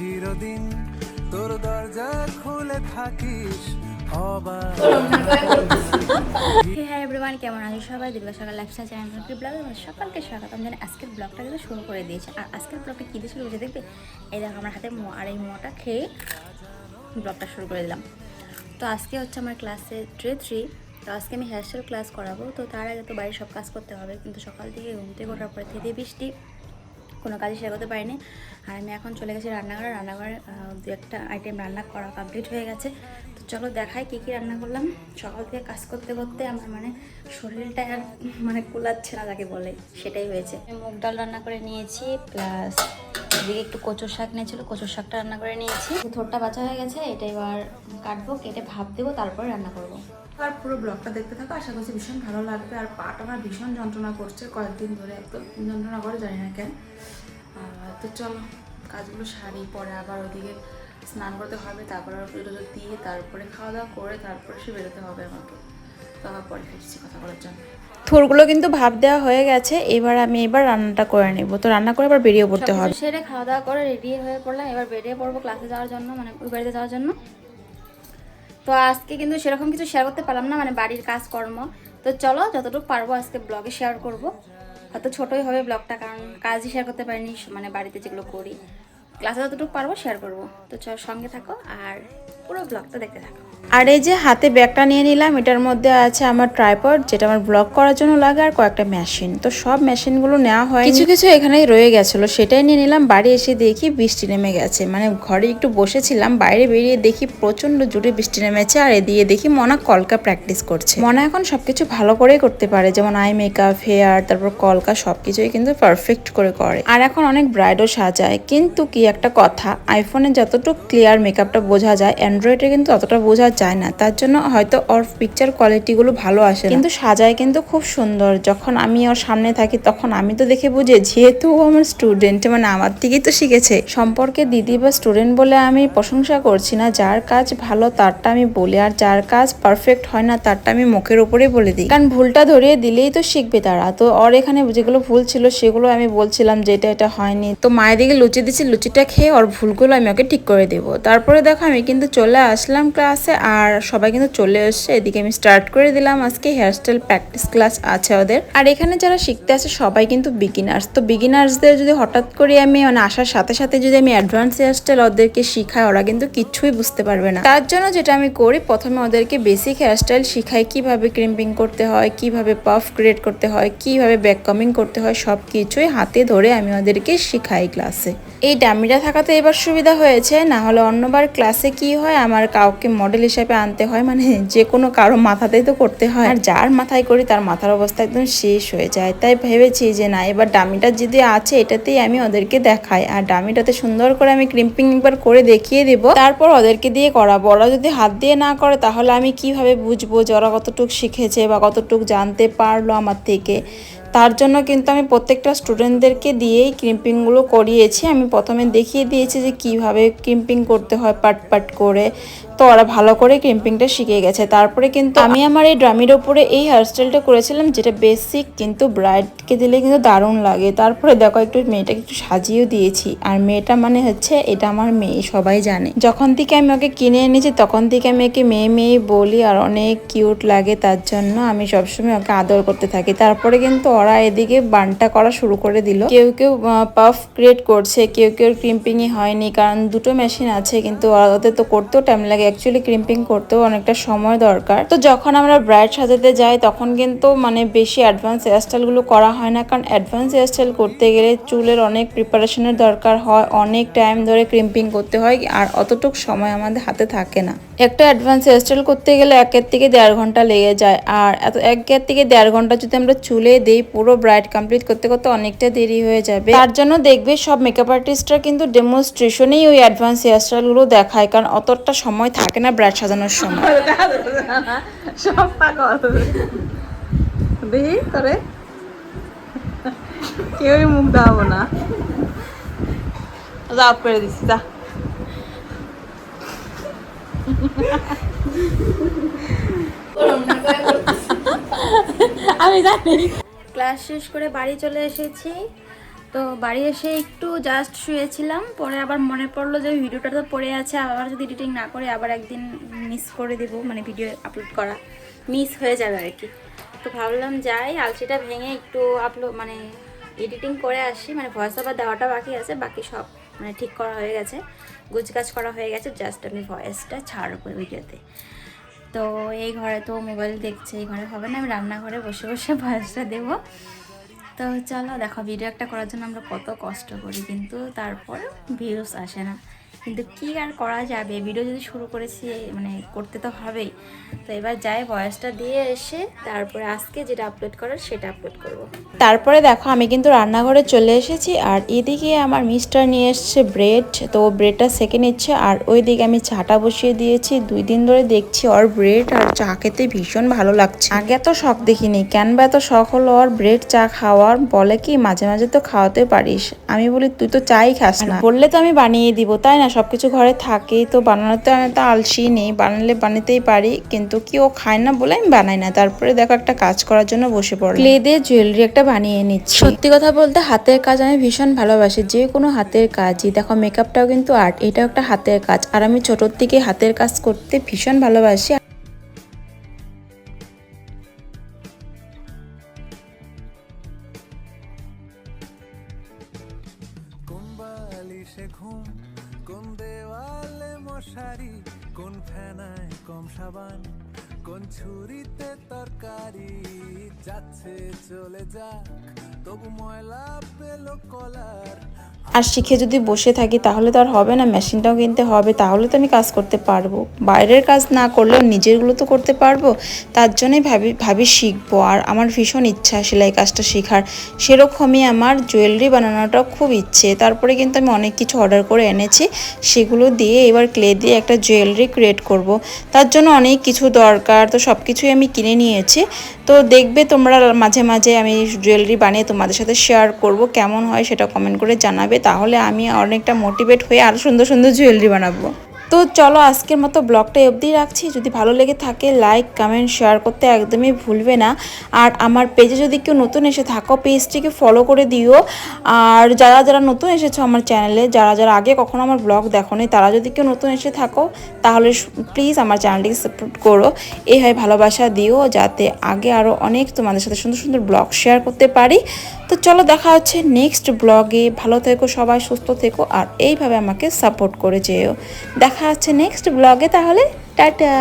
চিরদিন তোর দরজা খুলে থাকিস কেমন আছো সবাই? দীর্ঘ সকাল লাইফস্টাইল চ্যানেল ব্লগে সকালকে স্বাগতম। জানি আজকের ব্লগটা কিন্তু শুরু করে দিয়েছে। আর আজকের ব্লগটা কী দিয়ে শুরু করেছে দেখবে? এই দেখো, আমার হাতে মো আর এই মোটা খেয়ে ব্লগটা শুরু করে দিলাম। তো আজকে হচ্ছে আমার ক্লাসে ডে থ্রি তো আজকে আমি হেয়ারস্টাইল ক্লাস করাবো। তো তার আগে তো বাড়ির সব কাজ করতে হবে। কিন্তু সকাল থেকে ঘুম থেকে ওঠার পরে থেকে বৃষ্টি। কোনো কাজই শেয়ার করতে পারিনি। আর আমি এখন চলে গেছি রান্নাঘরে। রান্নাঘরে দু একটা আইটেম রান্না করা কমপ্লিট হয়ে গেছে। তো চলো দেখাই কী কী রান্না করলাম। সকাল থেকে কাজ করতে করতে আমার মানে শরীরটা আর মানে কুলাচ্ছে না যাকে বলে, সেটাই হয়েছে। মুগ ডাল রান্না করে নিয়েছি প্লাস এদিকে একটু কচুর শাক নিয়েছিল কচুর শাকটা রান্না করে নিয়েছি। থোরটা বাঁচা হয়ে গেছে, এটা এবার কাটবো, কেটে ভাপ দেবো, তারপরে রান্না করব। আর পুরো ব্লগটা দেখতে থাকো আশা করছি ভীষণ ভালো লাগবে। আর পাট আমার ভীষণ যন্ত্রণা করছে কয়েকদিন ধরে একদম যন্ত্রণা করে জানি না কেন। তো চলো কাজগুলো সারি পরে আবার ওদিকে স্নান করতে হবে তারপরে আবার পুজো টুজো দিয়ে তারপরে খাওয়া দাওয়া করে তারপরে সে বেরোতে হবে আমাকে। তো আবার পরে ফিরছি কথা বলার জন্য। থোরগুলো কিন্তু ভাব দেওয়া হয়ে গেছে এবার আমি এবার রান্নাটা করে নেব। তো রান্না করে এবার বেরিয়ে পড়তে হবে। সেরে খাওয়া দাওয়া করে রেডি হয়ে পড়লাম। এবার বেরিয়ে পড়ব ক্লাসে যাওয়ার জন্য মানে বাড়িতে যাওয়ার জন্য। তো আজকে কিন্তু সেরকম কিছু শেয়ার করতে পারলাম না মানে বাড়ির কাজকর্ম। তো চলো, যতটুকু পারব আজকে ব্লগে শেয়ার করব। হয়তো ছোটোই হবে ব্লগটা কারণ কাজই শেয়ার করতে পারিনি মানে বাড়িতে যেগুলো করি। ক্লাসে যতটুকু পারব শেয়ার করব। তো চল সঙ্গে থাকো আর পুরো ব্লগটা দেখতে থাকো। আর এই যে হাতে ব্যাগটা নিয়ে নিলাম এটার মধ্যে আছে আমার ট্রাইপড যেটা আমার ব্লগ করার জন্য লাগে আর কয়েকটা মেশিন তো সব মেশিনগুলো নেওয়া হয় কিছু কিছু এখানেই রয়ে গেছিল সেটাই নিয়ে নিলাম বাড়ি এসে দেখি বৃষ্টি নেমে গেছে। মানে ঘরে একটু বসেছিলাম বাইরে বেরিয়ে দেখি প্রচণ্ড জোরে বৃষ্টি নেমেছে আর এদিকে দেখি মনা কলকা প্র্যাকটিস করছে। মনা এখন সবকিছু ভালো করেই করতে পারে যেমন আই মেকআপ হেয়ার তারপর কলকা সবকিছুই কিন্তু পারফেক্ট করে করে। আর এখন অনেক ব্রাইডও সাজায় কিন্তু কি একটা কথা আইফোনে যতটুকু ক্লিয়ার মেকআপটা বোঝা যায় অ্যান্ড্রয়েডে কিন্তু অতটা বোঝা যায় না। তার জন্য হয়তো ওর পিকচার কোয়ালিটিগুলো ভালো আসে কিন্তু সাজায় কিন্তু খুব সুন্দর। যখন আমি ওর সামনে থাকি, তখন আমি তো দেখে বুঝে, যেহেতু আমার স্টুডেন্ট মানে আমার থেকেই তো শিখেছে। সম্পর্কে দিদি বা স্টুডেন্ট বলে আমি প্রশংসা করছি না। যার কাজ ভালো, তারটা আমি বলি। আর যার কাজ পারফেক্ট হয় না, তারটা আমি মুখের উপরে বলে দিই। কারণ ভুলটা ধরিয়ে দিলেই তো শিখবে তারা। তো ওর এখানে যেগুলো ভুল ছিল, সেগুলো আমি বলছিলাম যে এটা এটা হয়নি। তো মায়ের দিকে লুচি দিচ্ছি, লুচিটা খেয়ে ওর ভুলগুলো আমি ওকে ঠিক করে দেবো। তারপরে দেখো আমি কিন্তু চলে আসলাম ক্লাসে আর সবাই কিন্তু চলে এসছে। এদিকে আমি স্টার্ট করে দিলাম আজকে হেয়ারস্টাইল প্র্যাকটিস ক্লাস আছে ওদের। আর এখানে যারা শিখতে আসে সবাই কিন্তু বিগিনার্স তো বিগিনার্সদের যদি হঠাৎ করে আমি মানে আসার সাথে সাথে যদি আমি অ্যাডভান্স হেয়ারস্টাইল ওদেরকে শিখাই, ওরা কিন্তু কিছুই বুঝতে পারবে না। তার জন্য যেটা আমি করি, প্রথমে ওদেরকে বেসিক হেয়ারস্টাইল শিখাই, কীভাবে ক্রিম্পিং করতে হয়, কীভাবে পাফ ক্রিয়েট করতে হয়, কীভাবে ব্যাক কামিং করতে হয় সব কিছুই হাতে ধরে আমি ওদেরকে শিখাই ক্লাসে এই ডামিটা থাকাতে এবার সুবিধা হয়েছে, না হলে অন্যবার ক্লাসে কি হয়, আমার কাউকে মডেল হিসেবে আনতে হয় মানে যে কোনো কারও মাথাতেই তো করতে হয়। আর যার মাথায় করি, তার মাথার অবস্থা একদম শেষ হয়ে যায়। তাই ভেবেছি যে, না, এবার ডামিটা যদি আছে, এটাতেই আমি ওদেরকে দেখাই। আর ডামিটাতে সুন্দর করে আমি ক্রিম্পিং একবার করে দেখিয়ে দেবো। তারপর ওদেরকে দিয়ে করাবো। ওরা যদি হাত দিয়ে না করে, তাহলে আমি কীভাবে বুঝব যে ওরা কতটুকু শিখেছে বা কতটুক জানতে পারল আমার থেকে? তার জন্য কিন্তু আমি প্রত্যেকটা স্টুডেন্টদেরকে দিয়েই ক্রিম্পিংগুলো করিয়েছি। আমি প্রথমে দেখিয়ে দিয়েছি যে কীভাবে ক্রিম্পিং করতে হয় পাট পাট করে তো ওরা ভালো করে ক্রিম্পিংটা শিখে গেছে। তারপরে কিন্তু আমি আমার এই ড্রামির ওপরে এই হেয়ারস্টাইলটা করেছিলাম, যেটা বেসিক কিন্তু ব্রাইডকে দিলে কিন্তু দারুণ লাগে। তারপরে দেখো একটু মেয়েটাকে একটু সাজিয়েও দিয়েছি। আর মেয়েটা মানে হচ্ছে এটা আমার মেয়ে, সবাই জানে। যখন থেকে আমি ওকে কিনে এনেছি, তখন থেকে আমি ওকে মেয়ে মেয়ে বলি আর অনেক কিউট লাগে তার জন্য। আমি সবসময় ওকে আদর করতে থাকি। তারপরে কিন্তু ওরা এদিকে বানটা করা শুরু করে দিল। কেউ কেউ পাফ ক্রিয়েট করছে, কেউ কেউ ক্রিম্পিংই হয়নি, কারণ দুটো মেশিন আছে, কিন্তু ওদের তো করতেও টাইম লাগে। অ্যাকচুয়ালি ক্রিম্পিং করতেও অনেকটা সময় দরকার। তো যখন আমরা ব্রাইড সাজাতে যাই, তখন কিন্তু মানে বেশি অ্যাডভান্স হেয়ারস্টাইলগুলো করা হয় না। কারণ অ্যাডভান্স হেয়ারস্টাইল করতে গেলে চুলের অনেক প্রিপারেশনের দরকার হয়, অনেক টাইম ধরে ক্রিম্পিং করতে হয়, আর অতটুক সময় আমাদের হাতে থাকে না। একটা অ্যাডভান্স হেয়ারস্টাইল করতে গেলে একের থেকে দেড় ঘণ্টা লেগে যায়। আর এত একের থেকে দেড় ঘণ্টা যদি আমরা চুলে দেই, পুরো ব্রাইড কমপ্লিট করতে করতে অনেকটা দেরি হয়ে যাবে। তার জন্য দেখবে সব মেকআপ আর্টিস্টরা কিন্তু ডেমনস্ট্রেশনেই ওই অ্যাডভান্স হেয়ারস্টাইলগুলো দেখায়, কারণ অতটা সময় থাকে না ব্রাইড সাজানোর সময়? সব পাগল দেখি করে কেউই মুখ দেওয়াবো না। যা দিচ্ছি যা। আমি জানি। ক্লাস শেষ করে বাড়ি চলে এসেছি। তো বাড়ি এসে একটু জাস্ট শুয়েছিলাম, পরে আবার মনে পড়ল যে ভিডিওটা তো পড়ে আছে, আবার যদি এডিটিং না করে আবার একদিন মিস করে দেবো মানে ভিডিও আপলোড করা মিস হয়ে যাবে আর কি তো ভাবলাম যাই, আলসিটা ভেঙে একটু আপলোড মানে এডিটিং করে আসি মানে ভয়েস ওভার দেওয়াটা বাকি আছে, বাকি সব মানে ঠিক করা হয়ে গেছে গুছগাছ করা হয়ে গেছে জাস্ট আমি ভয়েসটা ছাড়বো ভিডিওতে তো এই ঘরে তো মোবাইল দেখছে, এই ঘরে হবে না, আমি রান্নাঘরে বসে বসে ভয়েসটা দেবো। তো চলো দেখো ভিডিও একটা করার জন্য আমরা কত কষ্ট করি কিন্তু তারপর ভিউস আসে না। কিন্তু কি আর করা যাবে? ভিডিও যদি শুরু করেছি মানে করতে তো হবেই। তো এবার যাই ভয়েসটা দিয়ে এসে তারপরে আজকে যেটা আপলোড করার সেটা আপলোড করব। তারপরে দেখো, আমি কিন্তু রান্নাঘরে চলে এসেছি, আর এদিকে আমার মিস্টার নিয়ে এসছে ব্রেড তো ব্রেডটা সেকে নিচ্ছে, আর ওই দিকে আমি চাটা বসিয়ে দিয়েছি। দুই দিন ধরে দেখছি ওর ব্রেড আর চা খেতে ভীষণ ভালো লাগছে। আগে এত শখ দেখিনি, কেন বা এত শখ হলো ওর ব্রেড চা খাওয়ার? বলে কি, মাঝে মাঝে তো খাওয়াতে পারিস। আমি বলি, তুই তো চাই খাস না। বললে তো আমি বানিয়ে দিব, তাই না সব কিছু ঘরে থাকেই তো। বানানোতে আমি তো আলসি নেই। বানালে বানাতেই পারি কিন্তু কি ও খায় না বলে আমি বানাই না। তারপরে দেখো একটা কাজ করার জন্য বসে পড়লাম। ক্লে দিয়ে জুয়েলারি একটা বানিয়ে নিচ্ছি। সত্যি কথা বলতে হাতের কাজ আমি ভীষণ ভালোবাসি। যে কোনো হাতের কাজই। দেখো মেকআপটাও কিন্তু আর্ট এটাও একটা হাতের কাজ। আর আমি ছোটোর থেকে হাতের কাজ করতে ভীষণ ভালোবাসি। বালিশে ঘুম কোন দেওয়ালে মশারি কোন ফেনায় কম সাবান? কোন ছুরিতে তরকারি যাচ্ছে, চলে যাক। তবু ময়লা পেল কলার। আর শিখে যদি বসে থাকি, তাহলে তো আর হবে না, মেশিনটাও কিনতে হবে, তাহলে তো আমি কাজ করতে পারব। বাইরের কাজ না করলেও নিজেরগুলো তো করতে পারব, তার জন্যই ভাবি ভাবি শিখব। আর আমার ভীষণ ইচ্ছা সেলাই কাজটা শেখার। সেরকমই আমার জুয়েলারি বানানোটাও খুব ইচ্ছে। তারপরে কিন্তু আমি অনেক কিছু অর্ডার করে এনেছি। সেগুলো দিয়ে এবার ক্লে দিয়ে একটা জুয়েলারি ক্রিয়েট করব। তার জন্য অনেক কিছু দরকার। তো সব কিছুই আমি কিনে নিয়েছি। তো দেখবে তোমরা মাঝে মাঝে আমি জুয়েলারি বানিয়ে তোমাদের সাথে শেয়ার করব, কেমন হয় সেটা কমেন্ট করে জানাবে। তাহলে আমি অনেকটা মোটিভেট হয়ে আরও সুন্দর সুন্দর জুয়েলারি বানাবো। তো চলো আজকের মতো ব্লগটা অবধি রাখছি। যদি ভালো লেগে থাকে লাইক কমেন্ট শেয়ার করতে একদমই ভুলবে না। আর আমার পেজে যদি কেউ নতুন এসে থাকো পেজটিকে ফলো করে দিও। আর যারা যারা নতুন এসেছ আমার চ্যানেলে যারা যারা আগে কখনো আমার ব্লগ দেখোনি, তারা যদি কেউ নতুন এসে থাকো, তাহলে প্লিজ আমার চ্যানেলটিকে সাপোর্ট করো। এই হয় ভালোবাসা দিও, যাতে আগে আরও অনেক তোমাদের সাথে সুন্দর সুন্দর ব্লগ শেয়ার করতে পারি। তো চলো দেখা হচ্ছে নেক্সট ব্লগে ভালো থেকো সবাই, সুস্থ থেকো, আর এইভাবে আমাকে সাপোর্ট করে যেও। দেখা হচ্ছে নেক্সট ব্লগে তাহলে টাটা।